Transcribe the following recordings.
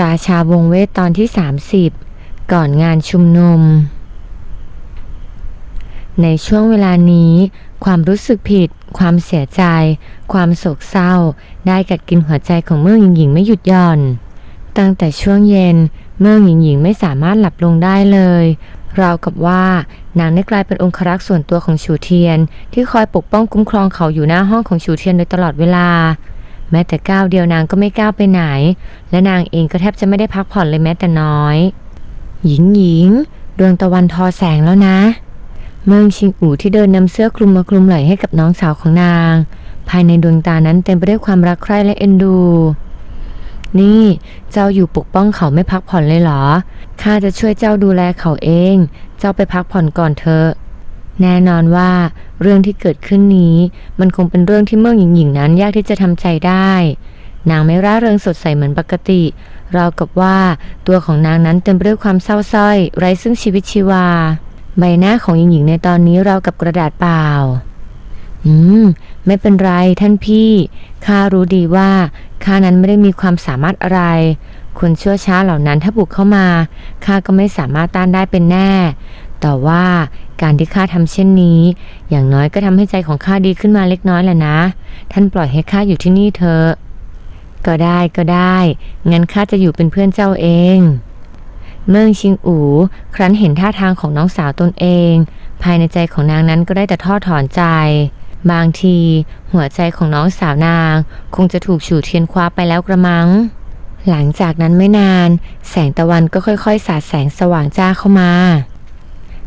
ราชาวงเวทตอนที่ 30 ก่อนงานชุมนุม ในช่วงเวลานี้ ความรู้สึกผิด ความเสียใจ ความโศกเศร้า ได้กัดกินหัวใจของเมืองหญิงหญิงไม่หยุดหย่อน ตั้งแต่ช่วงเย็น เมืองหญิงหญิงไม่สามารถหลับลงได้เลยราวกับว่านางได้กลายเป็นองครักษ์ส่วนตัวของฉูเทียน ที่คอยปกป้องคุ้มครองเขาอยู่หน้าห้องของฉูเทียนโดยตลอดเวลา แม้แต่ก้าวเดียวนางก็ไม่ก้าวไปไหน และนางเองก็แทบจะไม่ได้พักผ่อนเลยแม้แต่น้อย หญิงหญิงดวงตะวันทอแสงแล้วนะ เมืองชิงอู่ที่เดินนำเสื้อคลุมมาคลุมไหล่ให้กับน้องสาวของนาง ภายในดวงตานั้นเต็มไปด้วยความรักใคร่และเอ็นดู นี่เจ้าอยู่ปกป้องเขาไม่พักผ่อนเลยเหรอข้าจะช่วยเจ้าดูแลเขาเอง เจ้าไปพักผ่อนก่อนเถอะ แน่นอนว่าเรื่องที่เกิดขึ้นนี้ มันคงเป็นเรื่องที่เมืองหญิงหญิงๆนั้นยากที่จะทำใจได้ นางไม่ร่าเริงสดใสเหมือนปกติ ราวกับว่าตัวของนางนั้นเต็มไปด้วยความเศร้าสร้อย ไร้ซึ่งชีวิตชีวา ใบหน้าของหญิงหญิงในตอนนี้ราวกับกระดาษเปล่า อืม ไม่เป็นไรท่านพี่ข้ารู้ดีว่าข้านั้นไม่ได้มีความสามารถอะไร คนชั่วช้าเหล่านั้นถ้าบุกเข้ามาข้าก็ไม่สามารถต้านได้เป็นแน่ แต่ว่าการที่ข้าทำเช่นนี้ อย่างน้อยก็ทำให้ใจของข้าดีขึ้นมาเล็กน้อยแหละนะ ท่านปล่อยให้ข้าอยู่ที่นี่เถอะก็ได้ก็ได้ งั้นข้าจะอยู่เป็นเพื่อนเจ้าเอง เมืองชิงอูครั้นเห็นท่าทางของน้องสาวตนเอง ภายในใจของนางนั้นก็ได้แต่ทอดถอนใจ บางที หัวใจของน้องสาวนาง คงจะถูกฉู่เทียนคว้าไปแล้วกระมัง หลังจากนั้นไม่นาน แสงตะวันก็ค่อยๆ สาดแสงสว่างจ้าเข้ามา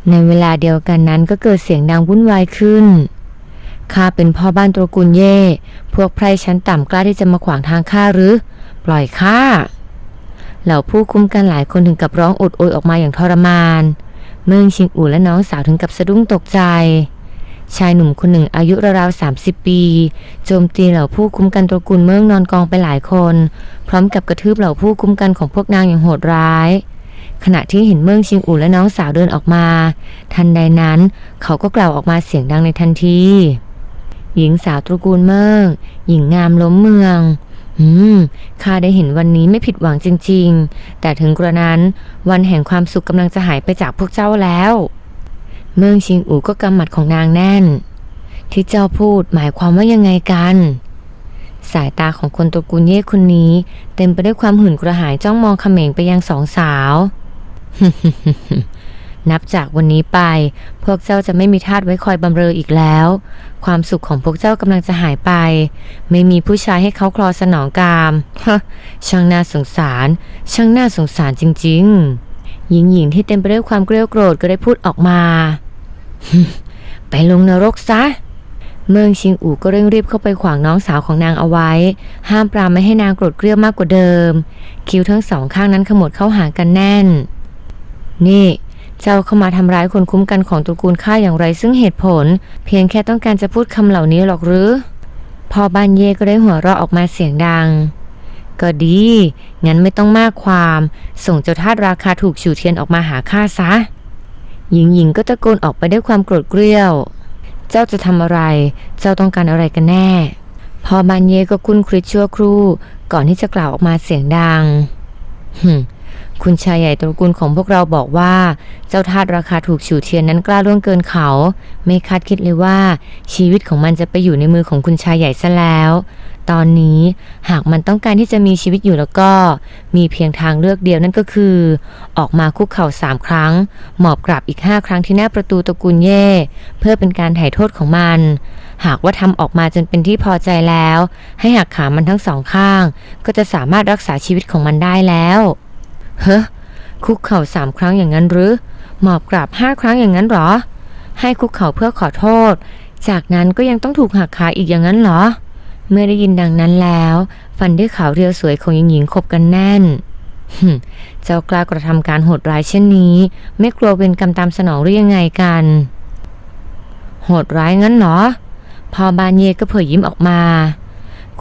ในเวลาเดียวกันนั้นก็เกิดเสียงดังวุ่นวายขึ้น ข้าเป็นพ่อบ้านตระกูลเย่ พวกไพร่ชั้นต่ำกล้าที่จะมาขวางทางข้าหรือ ปล่อยข้า เหล่าผู้คุ้มกันหลายคนถึงกับร้องอดโอยออกมาอย่างทรมาน เมืองชิงอู่และน้องสาวถึงกับสะดุ้งตกใจ ชายหนุ่มคนหนึ่งอายุราวๆ30ปี โจมตีเหล่าผู้คุ้มกันตระกูลเมืองนอนกองไปหลายคน พร้อมกับกระทืบเหล่าผู้คุ้มกันของพวกนางอย่างโหดร้าย ขณะที่เห็นเมืองชิงอู่และน้องสาวเดินออกมา ทันใดนั้นเขาก็กล่าวออกมาเสียงดังในทันที หญิงสาวตระกูลเมืองหญิงงามล้มเมืองอืมข้าได้เห็นวันนี้ไม่ผิดหวังจริง ๆ แต่ถึงกระนั้นวันแห่งความสุขกำลังจะหายไปจากพวกเจ้าแล้ว เมืองชิงอูก็กำหมัดของนางแน่น ที่เจ้าพูดหมายความว่ายังไงกัน สายตาของคนตระกูลเย่คนนี้ เต็มไปด้วยความหื่นกระหายจ้องมองเขม็งไปยังสองสาว นับจากวันนี้ไป พวกเจ้าจะไม่มีทาสไว้คอยบำเรออีกแล้ว ความสุขของพวกเจ้ากำลังจะหายไป ไม่มีผู้ชายให้เขาคลอสนองกามฮะช่างน่าสงสาร ช่างน่าสงสารจริง ๆ หญิงหญิงที่เต็มไปด้วยความเกลียวโกรธก็ได้พูดออกมา ไปลงนรกซะ เมืองชิงอู่ก็เร่งรีบเข้าไปขวางน้องสาวของนางเอาไว้ ห้ามปรามไม่ให้นางโกรธเกรี้ยวมากกว่าเดิม คิ้วทั้งสองข้างนั้นขมวดเข้าหากันแน่น นี่ เจ้าเข้ามาทำร้ายคนคุ้มกันของตระกูลข้าอย่างไรซึ่งเหตุผล เพียงแค่ต้องการจะพูดคำเหล่านี้หรอกหรือพอบ้านเย่ก็ได้หัวเราะออกมาเสียงดัง ก็ดี งั้นไม่ต้องมากความ ส่งเจ้าทาสราคาถูกฉู่เทียนออกมาหาข้าซะ หญิงหญิงก็ตะโกนออกไปด้วยความโกรธเกรี้ยว เจ้าจะทำอะไร เจ้าต้องการอะไรกันแน่ พอบานเย่ก็คุ้นคริดชั่วครู่ ก่อนที่จะกล่าวออกมาเสียงดัง หึม คุณชายใหญ่ตระกูลของพวกเราบอกว่า เจ้าทาสราคาถูกฉู่เทียนนั้นกล้าล่วงเกินเขา ไม่คาดคิดเลยว่า ชีวิตของมันจะไปอยู่ในมือของคุณชายใหญ่ซะแล้ว ตอนนี้หากมันต้องการที่จะมีชีวิตอยู่แล้วก็ มีเพียงทางเลือกเดียวนั่นก็คือ ออกมาคุกเข่าสามครั้ง หมอบกราบอีกห้าครั้งที่หน้าประตูตระกูลเย่ เพื่อเป็นการไถ่โทษของมัน หากว่าทำออกมาจนเป็นที่พอใจแล้ว ให้หักขามันทั้งสองข้าง ก็จะสามารถรักษาชีวิตของมันได้แล้ว เฮ้คุกเข่าสามครั้งอย่างนั้นหรือ หมอบกราบห้าครั้งอย่างนั้นหรอ ให้คุกเข่าเพื่อขอโทษ จากนั้นก็ยังต้องถูกหักขาอีกอย่างนั้นหรอ เมื่อได้ยินดังนั้นแล้ว ฟันด้วยขาวเรียวสวยของหญิงหญิงขบกันแน่นเจ้ากล้ากระทำการโหดร้ายเช่นนี้ ไม่กลัวเป็นกรรมตามสนองหรือยังไงกัน โหดร้ายงั้นหรอ พอบานเย่ก็เผยยิ้มออกมา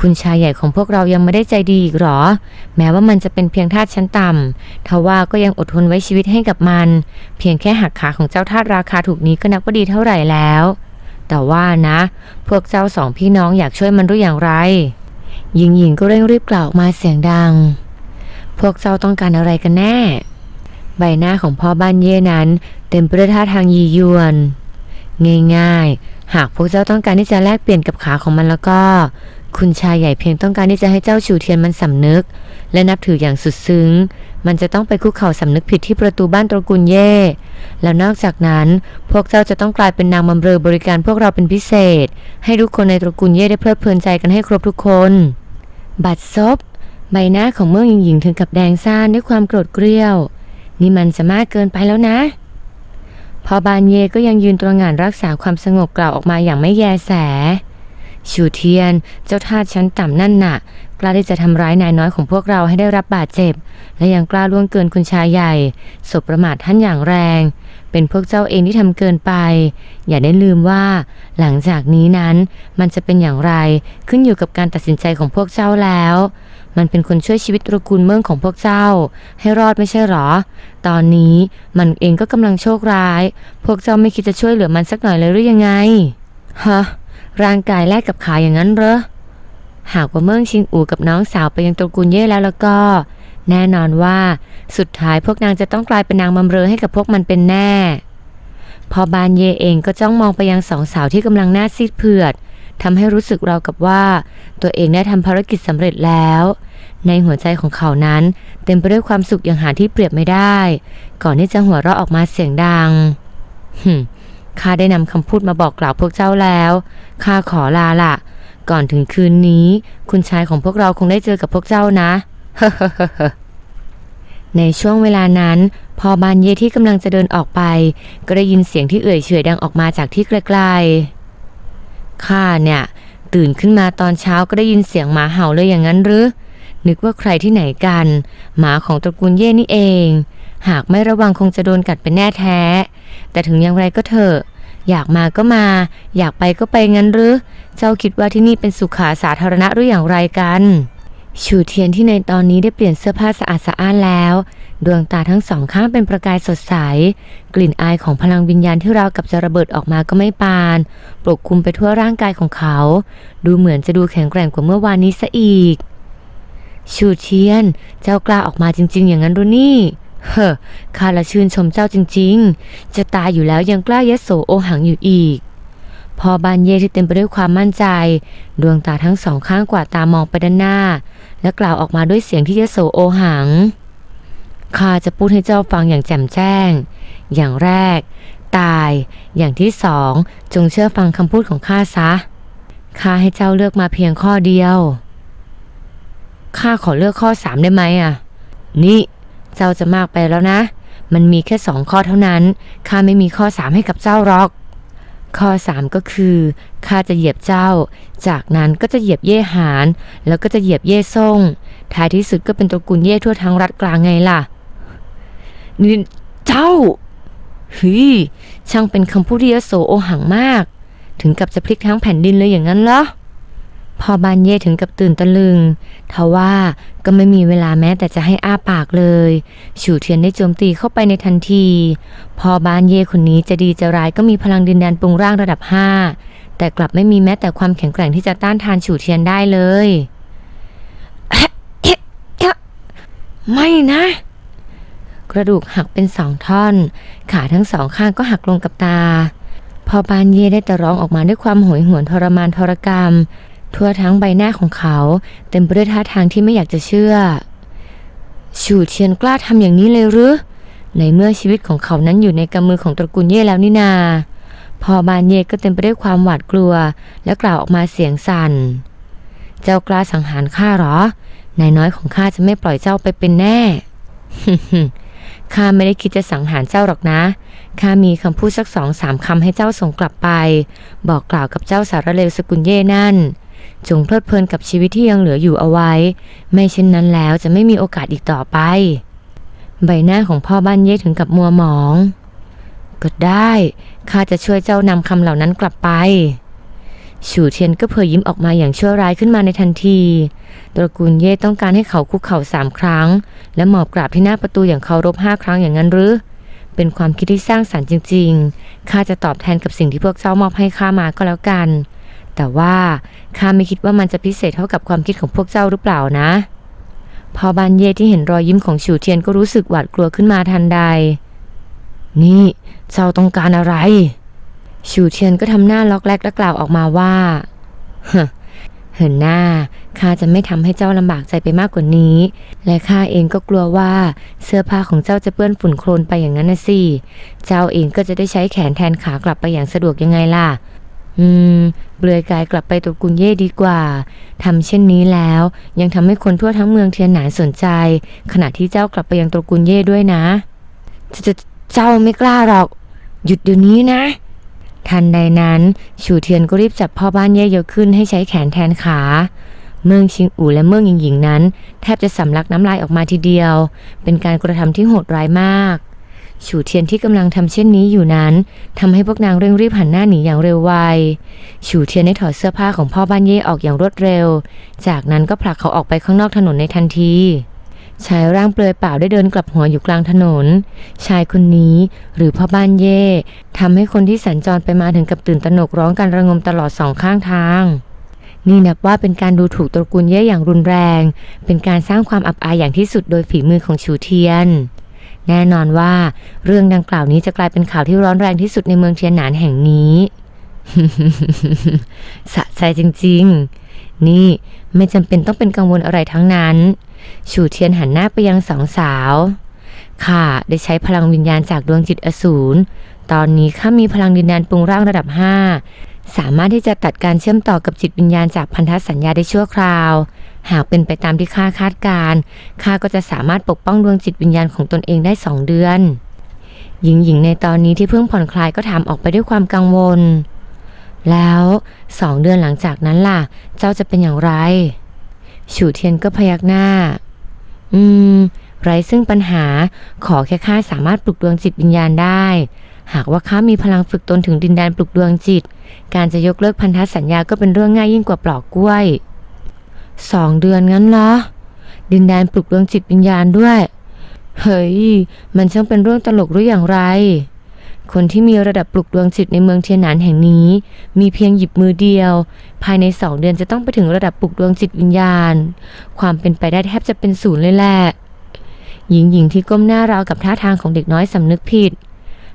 คุณชายใหญ่ของพวกเรายังไม่ได้ใจดีอีกหรอ แม้ว่ามันจะเป็นเพียงทาสชั้นต่ำทว่าก็ยังอดทนไว้ชีวิตให้กับมัน เพียงแค่หักขาของเจ้าทาสราคาถูกนี้ก็นับว่าดีเท่าไหร่แล้ว แต่ว่านะ พวกเจ้าสองพี่น้องอยากช่วยมันรืออย่างไร หญิงหญิงก็เร่งรีบกล่าวอกมาเสียงดัง พวกเจ้าต้องการอะไรกันแน่ ใบหน้าของพ่อบ้านเย่นั้นเต็มไปด้วยท่าทางยียวน ง่ายๆ หากพวกเจ้าต้องการที่จะแลกเปลี่ยนกับขาของมันแล้วก็ คุณชายใหญ่เพียงต้องการที่จะให้เจ้าฉูเทียนมันสำนึก และนับถืออย่างสุดซึ้ง มันจะต้องไปคุกเข่าสำนึกผิดที่ประตูบ้านตระกูลเย่ แล้วนอกจากนั้นพวกเจ้าจะต้องกลายเป็นนางบำเรอบริการพวกเราเป็นพิเศษ ให้ทุกคนในตระกูลเย่ได้เพลิดเพลินใจกันให้ครบทุกคน บัดซบ ใบหน้าของเมืองหญิงหญิงถึงกับแดงซ่านด้วยความโกรธเกรี้ยว นี่มันจะมากเกินไปแล้วนะพอบานเย่ก็ยังยืนตระหง่านรักษาความสงบกล่าวออกมาอย่างไม่แยแส ชูเทียน เจ้าทาสชั้นต่ำนั่นน่ะ กล้าที่จะทำร้ายนายน้อยของพวกเราให้ได้รับบาดเจ็บ และยังกล้าล่วงเกินคุณชายใหญ่สบประมาทท่านอย่างแรง เป็นพวกเจ้าเองที่ทำเกินไป อย่าได้ลืมว่า หลังจากนี้นั้นมันจะเป็นอย่างไรขึ้นอยู่กับการตัดสินใจของพวกเจ้าแล้ว มันเป็นคนช่วยชีวิตตระกูลเมืองของพวกเจ้า ให้รอดไม่ใช่หรอ ตอนนี้มันเองก็กำลังโชคร้าย พวกเจ้าไม่คิดจะช่วยเหลือมันสักหน่อยเลยหรือยังไงฮะ ร่างกายแลกกับขาอย่างนั้นเหรอ หากว่าเมืองชิงอูกับน้องสาวไปยังตระกูลเย่แล้วแล้วก็ แน่นอนว่าสุดท้ายพวกนางจะต้องกลายเป็นนางบำเรอให้กับพวกมันเป็นแน่ พอบานเยเองก็จ้องมองไปยังสองสาวที่กำลังหน้าซีดเผือดทำให้รู้สึกราวกับว่า ตัวเองได้ทำภารกิจสำเร็จแล้ว ในหัวใจของเขานั้น เต็มไปด้วยความสุขอย่างหาที่เปรียบไม่ได้ ก่อนที่จะหัวเราะออกมาเสียงดังหึม ข้าได้นำคำพูดมาบอกกล่าวพวกเจ้าแล้วข้าขอลาละก่อนถึงคืนนี้ คุณชายของพวกเราคงได้เจอกับพวกเจ้านะในช่วงเวลานั้น พอบานเยที่กำลังจะเดินออกไป ก็ได้ยินเสียงที่เอื่อยเฉยดังออกมาจากที่ไกลๆข้าเนี่ย ตื่นขึ้นมาตอนเช้าก็ได้ยินเสียงหมาเห่าเลยอย่างนั้นหรือนึกว่าใครที่ไหนกัน หมาของตระกูลเย่นี่เอง หากไม่ระวังคงจะโดนกัดเป็นแน่แท้ แต่ถึงอย่างไรก็เถอะ อยากมาก็มา อยากไปก็ไปงั้นหรือ เจ้าคิดว่าที่นี่เป็นสุขาสาธารณะหรืออย่างไรกันชูเทียนที่ในตอนนี้ได้เปลี่ยนเสื้อผ้าสะอาดสะอ้านแล้ว ดวงตาทั้งสองข้างเป็นประกายสดใส กลิ่นอายของพลังวิญญาณที่ราวกับจะระเบิดออกมาก็ไม่ปาน ปกคลุมไปทั่วร่างกายของเขา ดูเหมือนจะดูแข็งแกร่งกว่าเมื่อวานนี้ซะอีก ชูเทียน เจ้ากล้าออกมาจริง ๆ อย่างนั้นรือนี่ เฮ้อข้าละชื่นชมเจ้าจริง ๆ จะตายอยู่แล้วยังกล้ายโสโอหังอยู่อีก พอบานเย่ที่เต็มไปด้วยความมั่นใจ ดวงตาทั้งสองข้างกวาดตามองไปด้านหน้า และกล่าวออกมาด้วยเสียงที่ยโสโอหัง ข้าจะพูดให้เจ้าฟังอย่างแจ่มแจ้ง อย่างแรก ตาย อย่างที่สอง จงเชื่อฟังคำพูดของข้าซะ ข้าให้เจ้าเลือกมาเพียงข้อเดียว ข้าขอเลือกข้อสามได้ไหมอะ นี่ เจ้าจะมากไปแล้วนะ มันมีแค่สองข้อเท่านั้น ข้าไม่มีข้อสามให้กับเจ้าหรอก ข้อสามก็คือข้าจะเหยียบเจ้า จากนั้นก็จะเหยียบเย่หาน แล้วก็จะเหยียบเย่ซ่ง ท้ายที่สุดก็เป็นตระกูลเย่ทั่วทั้งรัฐกลางไงล่ะ นี่เจ้าฮ้ยช่างเป็นคำพูดที่ยโสโอหังมาก ถึงกับจะพลิกทั้งแผ่นดินเลยอย่างนั้นเหรอ พอบานเย่ถึงกับตื่นตะลึงทว่าก็ไม่มีเวลาแม้แต่จะให้อ้าปากเลย ฉูเทียนได้โจมตีเข้าไปในทันที พอบานเย่คนนี้จะดีจะร้ายก็มีพลังดินแดนปรุงร่างระดับ 5 แต่กลับไม่มีแม้แต่ความแข็งแกร่งที่จะต้านทานฉูเทียนได้เลย ไม่นะ กระดูกหักเป็นสองท่อน ขาทั้งสองข้างก็หักลงกับตา พอบานเย่ได้แต่ร้องออกมาด้วยความโหยหวนทรมานทรกรรม ทั่วทั้งใบหน้าของเขา เต็มไปด้วยท่าทางที่ไม่อยากจะเชื่อฉูเทียนกล้าทำอย่างนี้เลยหรือ ในเมื่อชีวิตของเขานั้นอยู่ในกำมือของตระกูลเย่แล้วนี่นา พอบานเย่ก็เต็มไปด้วยความหวาดกลัว และกล่าวออกมาเสียงสั่น เจ้ากล้าสังหารข้าหรอ นายน้อยของข้าจะไม่ปล่อยเจ้าไปเป็นแน่ข้าไม่ได้คิดจะสังหารเจ้าหรอกนะ ข้ามีคำพูดสักสองสามคำให้เจ้าส่งกลับไป บอกกล่าวกับเจ้าสารเลวสกุลเย่นั่น จงเพลิดเพลินกับชีวิตที่ยังเหลืออยู่เอาไว้ ไม่เช่นนั้นแล้วจะไม่มีโอกาสอีกต่อไป ใบหน้าของพ่อบ้านเย่ถึงกับมัวหมอง ก็ได้ข้าจะช่วยเจ้านำคำเหล่านั้นกลับไปฉูเทียนก็เผยยิ้มออกมาอย่างชั่วร้ายขึ้นมาในทันที ตระกูลเย่ต้องการให้เขาคุกเข่าสามครั้ง และหมอบกราบที่หน้าประตูอย่างเคารพห้าครั้งอย่างนั้นหรือ เป็นความคิดที่สร้างสรรค์จริง ๆ ข้าจะตอบแทนกับสิ่งที่พวกเจ้ามอบให้ข้ามาก็แล้วกัน แต่ว่าข้าไม่คิดว่ามันจะพิเศษเท่ากับความคิดของพวกเจ้าหรือเปล่านะ พอบานเย่ที่เห็นรอยยิ้มของฉูเทียนก็รู้สึกหวาดกลัวขึ้นมาทันใด นี่เจ้าต้องการอะไรฉูเทียนก็ทำหน้าล็อกแรกและกล่าวออกมาว่าเฮ้อเหินหน้าข้าจะไม่ทำให้เจ้าลำบากใจไปมากกว่านี้ และข้าเองก็กลัวว่าเสื้อผ้าของเจ้าจะเปื้อนฝุ่นโคลนไปอย่างนั้นนะสิ เจ้าเองก็จะได้ใช้แขนแทนขากลับไปอย่างสะดวกยังไงล่ะ อืม เปลือยกายกลับไปตระกูลเย่ดีกว่า ทำเช่นนี้แล้ว ยังทำให้คนทั่วทั้งเมืองเทียนหนานสนใจ ขณะที่เจ้ากลับไปยังตระกูลเย่ด้วยนะจะจะเจ้าไม่กล้าหรอก หยุดเดี๋ยวนี้นะทันใดนั้นฉูเทียนก็รีบจับพ่อบ้านเย่เยอะขึ้นให้ใช้แขนแทนขา เมืองชิงอู่และเมืองหญิงหญิงนั้น แทบจะสำลักน้ำลายออกมาทีเดียว เป็นการกระทำที่โหดร้ายมาก ฉูเทียนที่กำลังทำเช่นนี้อยู่นั้นทำให้พวกนางเร่งรีบหันหน้าหนีอย่างเร็วไวฉูเทียนได้ถอดเสื้อผ้าของพ่อบ้านเย่ออกอย่างรวดเร็ว จากนั้นก็ผลักเขาออกไปข้างนอกถนนในทันทีชายร่างเปลือยเปล่าได้เดินกลับหัวอยู่กลางถนน ชายคนนี้หรือพ่อบ้านเย่ทำให้คนที่สัญจรไปมาถึงกับตื่นตระหนกร้องกันระงมตลอดสองข้างทาง นี่นับว่าเป็นการดูถูกตระกูลเย่อย่างรุนแรง เป็นการสร้างความอับอายอย่างที่สุดโดยฝีมือของฉูเทียน แน่นอนว่าเรื่องดังกล่าวนี้จะกลายเป็นข่าวที่ร้อนแรงที่สุดในเมืองเทียนหนานแห่งนี้สะใจจริงๆ นี่ไม่จำเป็นต้องเป็นกังวลอะไรทั้งนั้นฉูเทียนหันหน้าไปยังสองสาวข้าได้ใช้พลังวิญญาณจากดวงจิตอสูร ตอนนี้ข้ามีพลังดินแดนปรุงร่างระดับ 5 สามารถที่จะตัดการเชื่อมต่อกับจิตวิญญาณจากพันธสัญญาได้ชั่วคราว หากเป็นไปตามที่ข้าคาดการ์ข้าก็จะสามารถปกป้องดวงจิตวิญญาณของตนเองได้สองเดือน หญิงหญิงในตอนนี้ที่เพิ่งผ่อนคลายก็ถามออกไปด้วยความกังวล แล้วสองเดือนหลังจากนั้นล่ะ เจ้าจะเป็นอย่างไรฉูเทียนก็พยักหน้า อืม ไรซึ่งปัญหาขอแค่ข้าสามารถปลุกดวงจิตวิญญาณได้ หากว่าข้ามีพลังฝึกตนถึงดินแดนปลุกดวงจิต การจะยกเลิกพันธสัญญาก็เป็นเรื่องง่ายยิ่งกว่าปลอกกล้วย สองเดือนงั้นเหรอ ดินแดนปลุกดวงจิตวิญญาณด้วย เฮ้ย มันช่างเป็นเรื่องตลกหรืออย่างไร คนที่มีระดับปลุกดวงจิตในเมืองเทียนหนานแห่งนี้ มีเพียงหยิบมือเดียว ภายในสองเดือนจะต้องไปถึงระดับปลุกดวงจิตวิญญาณ ความเป็นไปได้แทบจะเป็นศูนย์เลยแหละ หญิงหญิงที่ก้มหน้าราวกับท่าทางของเด็กน้อยสำนึกผิด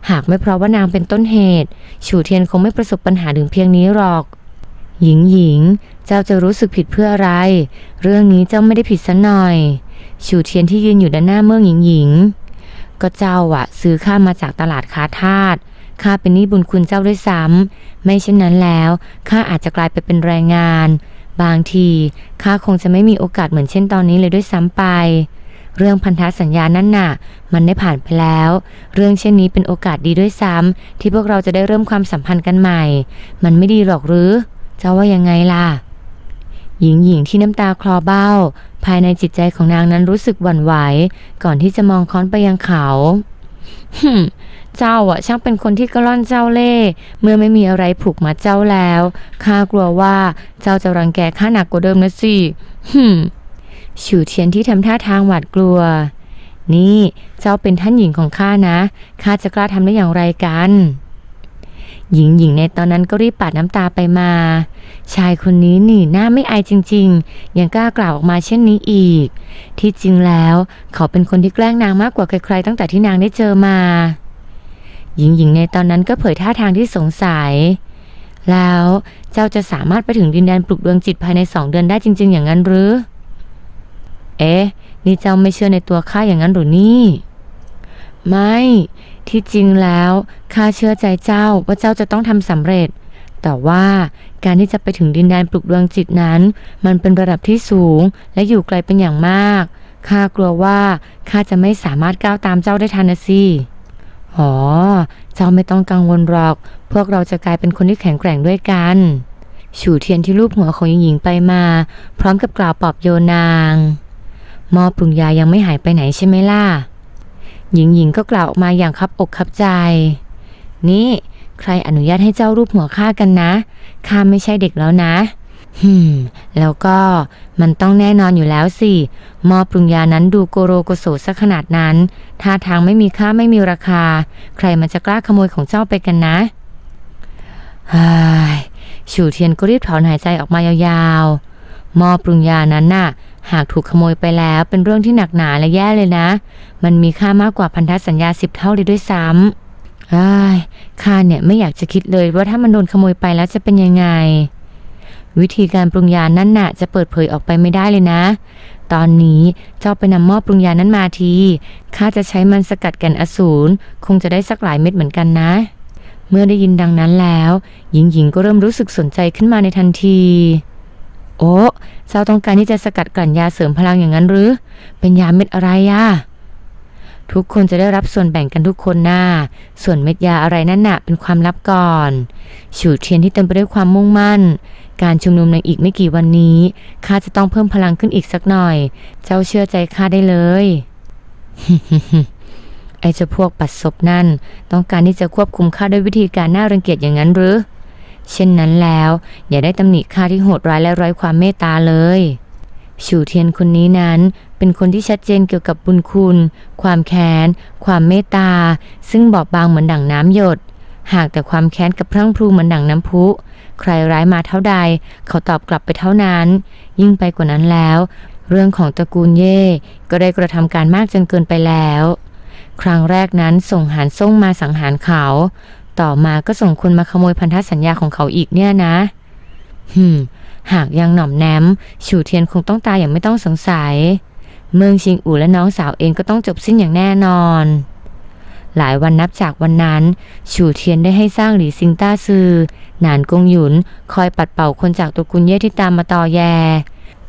หากไม่เพราะว่านางเป็นต้นเหตุ ฉูเทียนคงไม่ประสบปัญหาถึงเพียงนี้หรอกหญิงหญิง จ้าจะรู้สึกผิดเพื่ออะไร เรื่องนี้เจ้าไม่ได้ผิดสันหน่อยฉูเทียนที่ยืนอยู่ด้านหน้าเมืองหญิงหญิง ก็เจ้าอะซื้อข้ามาจากตลาดค้าทาสข้าเป็นหนี้บุญคุณเจ้าด้วยซ้ำไม่เช่นนั้นแล้วข้าอาจจะกลายไปเป็นแรงงาน บางทีข้าคงจะไม่มีโอกาสเหมือนเช่นตอนนี้เลยด้วยซ้ำไป เรื่องพันธสัญญานั่นน่ะ มันได้ผ่านไปแล้ว เรื่องเช่นนี้เป็นโอกาสดีด้วยซ้ำที่พวกเราจะได้เริ่มความสัมพันธ์กันใหม่ มันไม่ดีหรอกหรือ เจ้าว่ายังไงล่ะ หญิงหญิงที่น้ำตาคลอเบ้า ภายในจิตใจของนางนั้นรู้สึกหวั่นไหว ก่อนที่จะมองค้อนไปยังเขาหึเจ้าอะช่างเป็นคนที่กระล่อนเจ้าเล่เมื่อไม่มีอะไรผูกมัดเจ้าแล้วข้ากลัวว่าเจ้าจะรังแกข้าหนักกว่าเดิมนะสิหึมฉูเทียนที่ทำท่าทางหวาดกลัว นี่เจ้าเป็นท่านหญิงของข้านะข้าจะกล้าทำได้อย่างไรกัน หญิงหญิงในตอนนั้นก็รีบปาดน้ำตาไปมา ชายคนนี้หนีหน้าไม่อายจริง ๆ ยังกล้ากล่าวออกมาเช่นนี้อีก ที่จริงแล้วเขาเป็นคนที่แกล้งนางมากกว่าใครๆตั้งแต่ที่นางได้เจอมา หญิงหญิงในตอนนั้นก็เผยท่าทางที่สงสัย แล้วเจ้าจะสามารถไปถึงดินแดนปลุกดวงจิตภายในสองเดือนได้จริง ๆ อย่างนั้นหรือ เอ๊ะ นี่เจ้าไม่เชื่อในตัวข้าอย่างนั้นหรือนี่ ไม่ ที่จริงแล้วข้าเชื่อใจเจ้าว่าเจ้าจะต้องทำสำเร็จ แต่ว่าการที่จะไปถึงดินแดนปลุกดวงจิตนั้น มันเป็นระดับที่สูงและอยู่ไกลเป็นอย่างมากข้ากลัวว่าข้าจะไม่สามารถก้าวตามเจ้าได้ทันนะสิอ๋อ เจ้าไม่ต้องกังวลหรอก พวกเราจะกลายเป็นคนที่แข็งแกร่งด้วยกัน ฉูเทียนที่รูปหัวของหญิงหญิงไปมา พร้อมกับกล่าวปลอบโยนนาง มอปรุงยายังไม่หายไปไหนใช่ไหมล่ะ หญิงหญิงก็กล่าวออกมาอย่างคับอกคับใจ นี่ ใครอนุญาตให้เจ้ารูปหัวข้ากันนะข้าไม่ใช่เด็กแล้วนะฮึมแล้วก็มันต้องแน่นอนอยู่แล้วสิหมอปรุงยานั้นดูโกโรโกโสสักขนาดนั้นท่าทางไม่มีค่าไม่มีราคา ใครมันจะกล้าขโมยของเจ้าไปกันนะฮ้ยฉูเทียนก็รีบถอนหายใจออกมายาวๆหมอปรุงยานั้นน่ะ หากถูกขโมยไปแล้ว เป็นเรื่องที่หนักหนาและแย่เลยนะ มันมีค่ามากกว่าพันธสัญญาสิบเท่าเลยด้วยซ้ำอ้ายข้าเนี่ยไม่อยากจะคิดเลยว่าถ้ามันโดนขโมยไปแล้วจะเป็นยังไง วิธีการปรุงยานั่นน่ะ จะเปิดเผยออกไปไม่ได้เลยนะ ตอนนี้เจ้าไปนำหม้อปรุงยานั้นมาทีข้าจะใช้มันสกัดแก่นอสูรคงจะได้สักหลายเม็ดเหมือนกันนะ เมื่อได้ยินดังนั้นแล้ว หญิงหญิงก็เริ่มรู้สึกสนใจขึ้นมาในทันที โอ้เจ้าต้องการที่จะสกัดกลั่นยาเสริมพลังอย่างนั้นหรือ เป็นยาเม็ดอะไรอะทุกคนจะได้รับส่วนแบ่งกันทุกคนหน้า ส่วนเม็ดยาอะไรนั่นน่ะเป็นความลับก่อน ฉูเทียนที่เต็มไปด้วยความมุ่งมั่น การชุมนุมในอีกไม่กี่วันนี้ ข้าจะต้องเพิ่มพลังขึ้นอีกสักหน่อย เจ้าเชื่อใจข้าได้เลย ไอ้เจ้าพวกปัดศพนั่น ต้องการที่จะควบคุมข้าด้วยวิธีการน่ารังเกียจอย่างนั้นหรือ เช่นนั้นแล้ว อย่าได้ตำหนิข้าที่โหดร้ายและร้ความเมตตาเลยฉูเทียนคนนี้นั้น เป็นคนที่ชัดเจนเกี่ยวกับบุญคุณ ความแค้น ความเมตตา ซึ่งบอบบางเหมือนดั่งน้ำหยด หากแต่ความแค้นกับพรั่งพรูเหมือนดั่งน้ำพุ ใครร้ายมาเท่าใด เขาตอบกลับไปเท่านั้น ยิ่งไปกว่านั้นแล้ว เรื่องของตระกูลเย่ก็ได้กระทำการมากจนเกินไปแล้ว ครั้งแรกนั้นส่งหานส่งมาสังหารเขา ต่อมาก็ส่งคนมาขโมยพันธสัญญาของเขาอีกเนี่ยนะหืม หากยังหน่อมแนมฉูเทียนคงต้องตายอย่างไม่ต้องสงสัย เมืองชิงอู่และน้องสาวเองก็ต้องจบสิ้นอย่างแน่นอน หลายวันนับจากวันนั้นฉูเทียนได้ให้สร้างหลีซิงต้าซือหนานกงหยุน คอยปัดเป่าคนจากตระกูลเย่ที่ตามมาต่อแย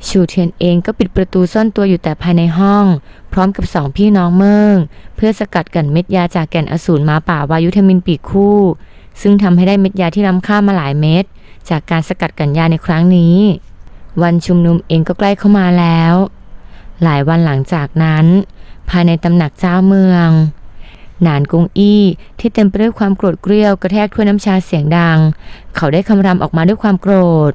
ฉูเทียนเองก็ปิดประตูซ่อนตัวอยู่แต่ภายในห้อง พร้อมกับสองพี่น้องเมิงเพื่อสกัดกันเม็ดยาจากแก่นอสูรมาป่าวายุเทมินปีคู่ ซึ่งทำให้ได้เม็ดยาที่ล้ำค่ามาหลายเม็ด จากการสกัดกันยาในครั้งนี้ วันชุมนุมเองก็ใกล้เข้ามาแล้ว หลายวันหลังจากนั้น ภายในตำหนักเจ้าเมืองหนานกงอี้ที่เต็มไปด้วยความโกรธเกรี้ยวกระแทกถ้วยน้ำชาเสียงดัง เขาได้คำรามออกมาด้วยความโกรธ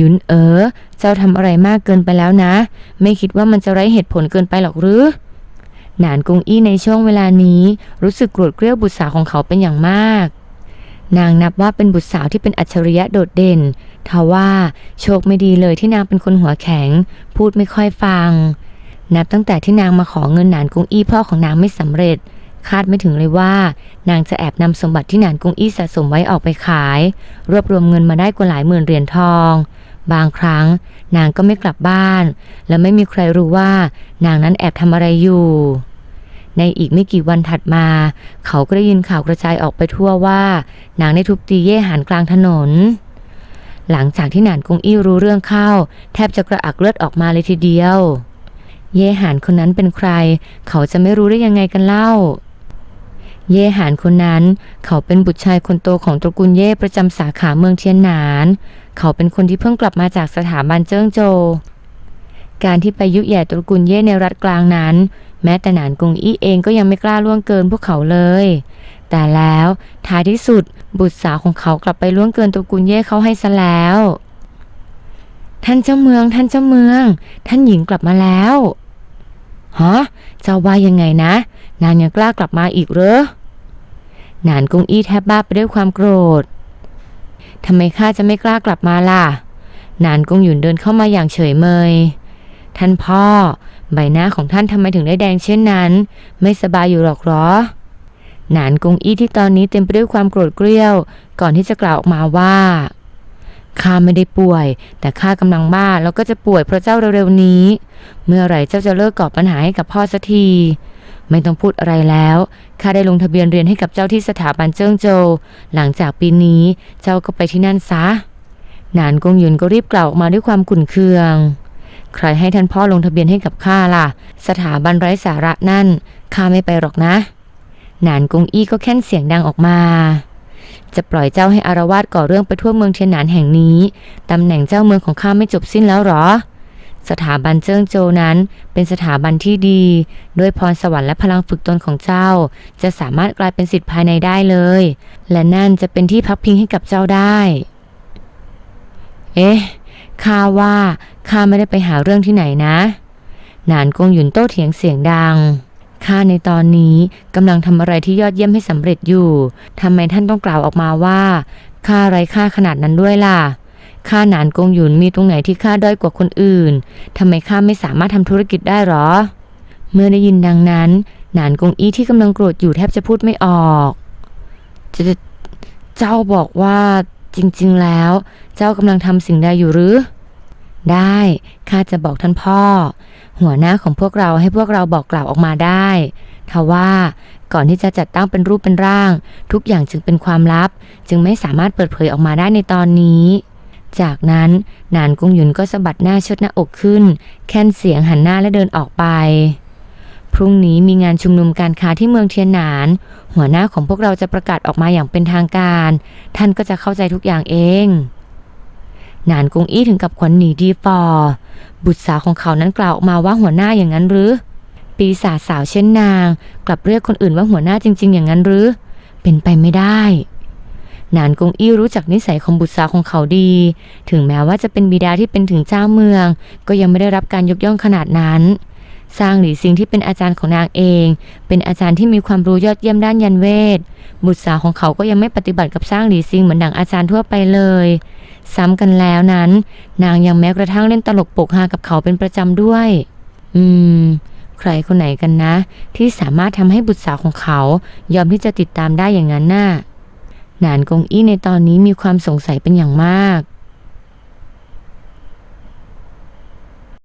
ยุนเอ๋อเจ้าทำอะไรมากเกินไปแล้วนะ ไม่คิดว่ามันจะไร้เหตุผลเกินไปหรอกหรือหนานกงอี้ในช่วงเวลานี้ รู้สึกโกรธเกรี้ยวบุตรสาวของเขาเป็นอย่างมาก นางนับว่าเป็นบุตรสาวที่เป็นอัจฉริยะโดดเด่นทว่าโชคไม่ดีเลยที่นางเป็นคนหัวแข็ง พูดไม่ค่อยฟัง นับตั้งแต่ที่นางมาขอเงินหนานกงอี้พ่อของนางไม่สำเร็จ คาดไม่ถึงเลยว่า นางจะแอบนำสมบัติที่หนานกงอี้สะสมไว้ออกไปขาย รวบรวมเงินมาได้กว่าหลายหมื่นเหรียญทอง บางครั้ง นางก็ไม่กลับบ้าน และไม่มีใครรู้ว่า นางนั้นแอบทำอะไรอยู่ ในอีกไม่กี่วันถัดมา เขาก็ได้ยินข่าวกระจายออกไปทั่วว่า นางได้ทุบตีเย่หันกลางถนน หลังจากที่หนานกงอี้รู้เรื่องเข้า แทบจะกระอักเลือดออกมาเลยทีเดียว เย่หานคนนั้นเป็นใคร เขาจะไม่รู้ได้ยังไงกันเล่า เย่หานคนนั้น เขาเป็นบุตรชายคนโตของตระกูลเย่ประจำสาขาเมืองเทียนหนาน เขาเป็นคนที่เพิ่งกลับมาจากสถาบันเจิ้งโจวการที่ไปยุแย่ตระกูลเย่ในรัฐกลางนั้น แม้แต่หนานกงอี้เองก็ยังไม่กล้าล่วงเกินพวกเขาเลย แต่แล้วท้ายที่สุดบุตรสาวของเขากลับไปล่วงเกินตระกูลเย่เขาให้ซะแล้ว ท่านเจ้าเมือง ท่านเจ้าเมือง ท่านหญิงกลับมาแล้วฮะเจ้าว่ายังไงนะ นางยังกล้ากลับมาอีกเหรอนานกงอี้แทบบ้าไปด้วยความโกรธทำไมข้าจะไม่กล้ากลับมาล่ะ นานกงหยุนเดินเข้ามาอย่างเฉยเมย ท่านพ่อ ใบหน้าของท่านทำไมถึงได้แดงเช่นนั้น ไม่สบายอยู่หรอกหรอ นานกงอี้ที่ตอนนี้เต็มไปด้วยความโกรธเกรี้ยว ก่อนที่จะกล่าวออกมาว่าข้าไม่ได้ป่วย แต่ข้ากำลังบ้าแล้วก็จะป่วยเพราะเจ้าเร็วๆนี้ เมื่อไหร่เจ้าจะเลิกก่อปัญหาให้กับพ่อสักที ไม่ต้องพูดอะไรแล้ว ข้าได้ลงทะเบียนเรียนให้กับเจ้าที่สถาบันเจิ้งโจวหลังจากปีนี้เจ้าก็ไปที่นั่นซะหนานกงหยุนก็รีบกล่าวออกมาด้วยความขุ่นเคือง ใครให้ท่านพ่อลงทะเบียนให้กับข้าล่ะ สถาบันไร้สาระนั่น ข้าไม่ไปหรอกนะหนานกงอี้ก็แค่นเสียงดังออกมา จะปล่อยเจ้าให้อารวาสก่อเรื่องไปทั่วเมืองเทียนหนานแห่งนี้ ตำแหน่งเจ้าเมืองของข้าไม่จบสิ้นแล้วหรอ สถาบันเจิ้งโจวนั้น เป็นสถาบันที่ดี ด้วยพรสวรรค์และพลังฝึกตนของเจ้า จะสามารถกลายเป็นสิทธิภายในได้เลย และนั่นจะเป็นที่พักพิงให้กับเจ้าได้ เอ๊ะข้าว่าข้าไม่ได้ไปหาเรื่องที่ไหนนะหนานกงหยุนโต้เถียงเสียงดังข้าในตอนนี้กำลังทำอะไรที่ยอดเยี่ยมให้สำเร็จอยู่ทำไมท่านต้องกล่าวออกมาว่าข้าไร้ค่าขนาดนั้นด้วยล่ะ ข้าหนานกงหยุนมีตรงไหนที่ข้าด้อยกว่าคนอื่นทำไมข้าไม่สามารถทำธุรกิจได้หรอ เมื่อได้ยินดังนั้น หนานกงอี้ที่กำลังโกรธอยู่แทบจะพูดไม่ออกเจเจ้าบอกว่าจริงๆแล้ว เจ้ากำลังทำสิ่งใดอยู่หรือ ได้ข้าจะบอกท่านพ่อ หัวหน้าของพวกเราให้พวกเราบอกกล่าวออกมาได้ทว่าก่อนที่จะจัดตั้งเป็นรูปเป็นร่าง ทุกอย่างจึงเป็นความลับ จึงไม่สามารถเปิดเผยออกมาได้ในตอนนี้ จากนั้นนานกงหยุนก็สะบัดหน้าชดหน้าอกขึ้น แค่นเสียงหันหน้าและเดินออกไป พรุ่งนี้มีงานชุมนุมการค้าที่เมืองเทียนหนาน หัวหน้าของพวกเราจะประกาศออกมาอย่างเป็นทางการ ท่านก็จะเข้าใจทุกอย่างเองหนานกงอี้ถึงกับขวัญหนีดีฟอบุตรสาวของเขานั้นกล่าวออกมาว่าหัวหน้าอย่างนั้นหรือ ปีศาจสาวเช่นนาง กลับเรียกคนอื่นว่าหัวหน้าจริง ๆ อย่างนั้นหรือ เป็นไปไม่ได้ นานกงอี้รู้จักนิสัยของบุตรสาวของเขาดี ถึงแม้ว่าจะเป็นบิดาที่เป็นถึงเจ้าเมือง ก็ยังไม่ได้รับการยกย่องขนาดนั้นสร้างหลีซิงที่เป็นอาจารย์ของนางเอง เป็นอาจารย์ที่มีความรู้ยอดเยี่ยมด้านยันเวท บุตรสาวของเขาก็ยังไม่ปฏิบัติกับสร้างหลีซิงเหมือนดังอาจารย์ทั่วไปเลย ซ้ำกันแล้วนั้น นางยังแม้กระทั่งเล่นตลกโปกฮากับเขาเป็นประจำด้วย อืม ใครคนไหนกันนะ ที่สามารถทำให้บุตรสาวของเขา ยอมที่จะติดตามได้อย่างนั้นน่ะ นานกงอี้ในตอนนี้มีความสงสัยเป็นอย่างมาก